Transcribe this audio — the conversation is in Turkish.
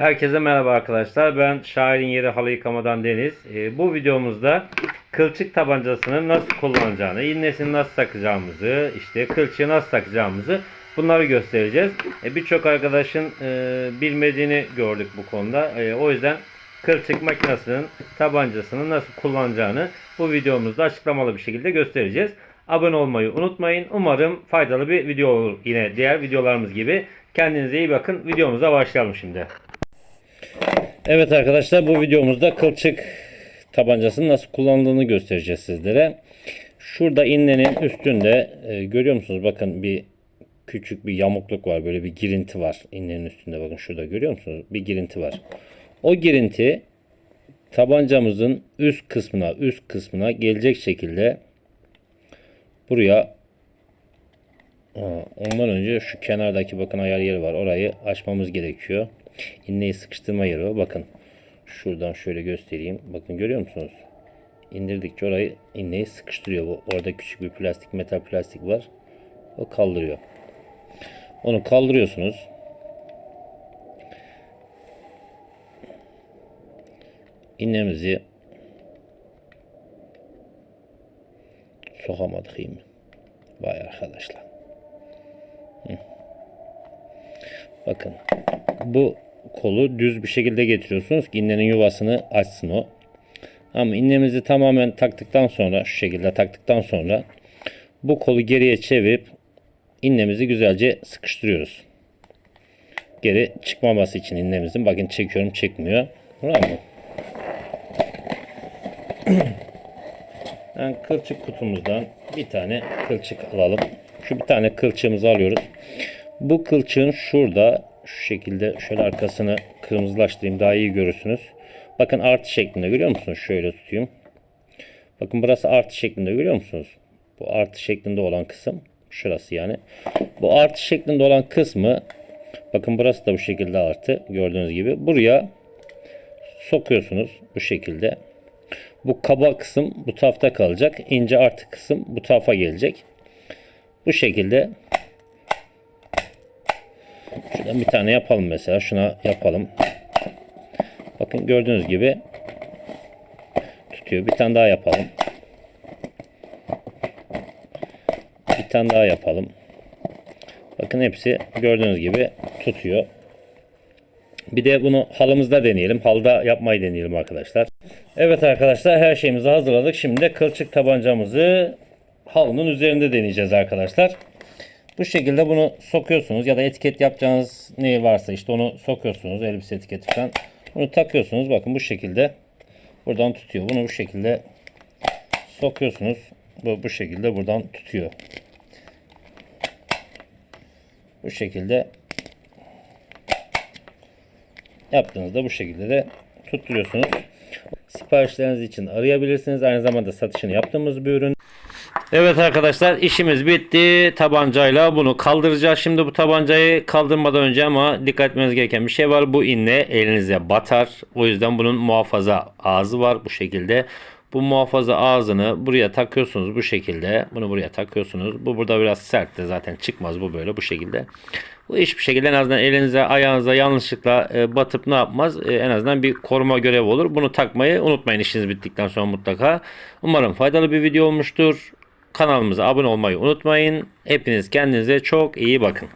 Herkese merhaba arkadaşlar. Ben Şair'in yeri halı yıkamadan Deniz. Ee, bu videomuzda kılçık tabancasını nasıl kullanacağını, iğnesini nasıl takacağımızı, işte kılçığı nasıl takacağımızı bunları göstereceğiz. Ee, Birçok arkadaşın e, bilmediğini gördük bu konuda. Ee, o yüzden kılçık makinesinin tabancasını nasıl kullanacağını bu videomuzda açıklamalı bir şekilde göstereceğiz. Abone olmayı unutmayın. Umarım faydalı bir video olur yine diğer videolarımız gibi. Kendinize iyi bakın. Videomuza başlayalım şimdi. Evet arkadaşlar bu videomuzda kılçık tabancasının nasıl kullanıldığını göstereceğiz sizlere. Şurada innenin üstünde e, görüyor musunuz? Bakın bir küçük bir yamukluk var. Böyle bir girinti var innenin üstünde. Bakın şurada görüyor musunuz? Bir girinti var. O girinti tabancamızın üst kısmına üst kısmına gelecek şekilde buraya Ondan önce şu kenardaki bakın ayar yeri var. Orayı açmamız gerekiyor. İğneyi sıkıştırma yeri o. Bakın şuradan şöyle göstereyim. Bakın görüyor musunuz? İndirdikçe orayı iğneyi sıkıştırıyor. Bu orada küçük bir plastik metal plastik var. O kaldırıyor. Onu kaldırıyorsunuz. İğnemizi sokamadık iyi mi? Vay arkadaşlar. Bakın bu kolu düz bir şekilde getiriyorsunuz ki innenin yuvasını açsın o. Ama innemizi tamamen taktıktan sonra şu şekilde taktıktan sonra bu kolu geriye çevirip innemizi güzelce sıkıştırıyoruz. Geri çıkmaması için innemizin. Bakın çekiyorum çekmiyor. Tamam mı? Yani kılçık kutumuzdan bir tane kılçık alalım. Şu bir tane kılçığımızı alıyoruz. Bu kılçığın şurada şu şekilde şöyle arkasını kırmızılaştırayım daha iyi görürsünüz. Bakın artı şeklinde görüyor musunuz? Şöyle tutayım. Bakın burası artı şeklinde görüyor musunuz? Bu artı şeklinde olan kısım şurası yani. Bu artı şeklinde olan kısmı bakın burası da bu şekilde artı gördüğünüz gibi. Buraya sokuyorsunuz bu şekilde. Bu kaba kısım bu tarafta kalacak. İnce artı kısım bu tarafa gelecek. Bu şekilde Şuradan bir tane yapalım mesela. Şuna yapalım. Bakın gördüğünüz gibi tutuyor. Bir tane daha yapalım. Bir tane daha yapalım. Bakın hepsi gördüğünüz gibi tutuyor. Bir de bunu halımızda deneyelim. Halda yapmayı deneyelim arkadaşlar. Evet arkadaşlar her şeyimizi hazırladık. Şimdi de kılçık tabancamızı halının üzerinde deneyeceğiz arkadaşlar. Bu şekilde bunu sokuyorsunuz ya da etiket yapacağınız ne varsa işte onu sokuyorsunuz elbise etiketi falan. Bunu takıyorsunuz bakın bu şekilde buradan tutuyor. Bunu bu şekilde sokuyorsunuz. Bu, bu şekilde buradan tutuyor. Bu şekilde yaptığınızda bu şekilde de tutturuyorsunuz. Siparişleriniz için arayabilirsiniz. Aynı zamanda satışını yaptığımız bir ürün. Evet arkadaşlar işimiz bitti. Tabancayla bunu kaldıracağız. Şimdi bu tabancayı kaldırmadan önce ama dikkat etmeniz gereken bir şey var. Bu iğne elinize batar. O yüzden bunun muhafaza ağzı var bu şekilde. Bu muhafaza ağzını buraya takıyorsunuz bu şekilde. Bunu buraya takıyorsunuz. Bu burada biraz sert de zaten çıkmaz bu böyle bu şekilde. Bu hiçbir şekilde en azından elinize ayağınıza yanlışlıkla e, batıp ne yapmaz? E, en azından bir koruma görevi olur. Bunu takmayı unutmayın işiniz bittikten sonra mutlaka. Umarım faydalı bir video olmuştur. Kanalımıza abone olmayı unutmayın. Hepiniz kendinize çok iyi bakın.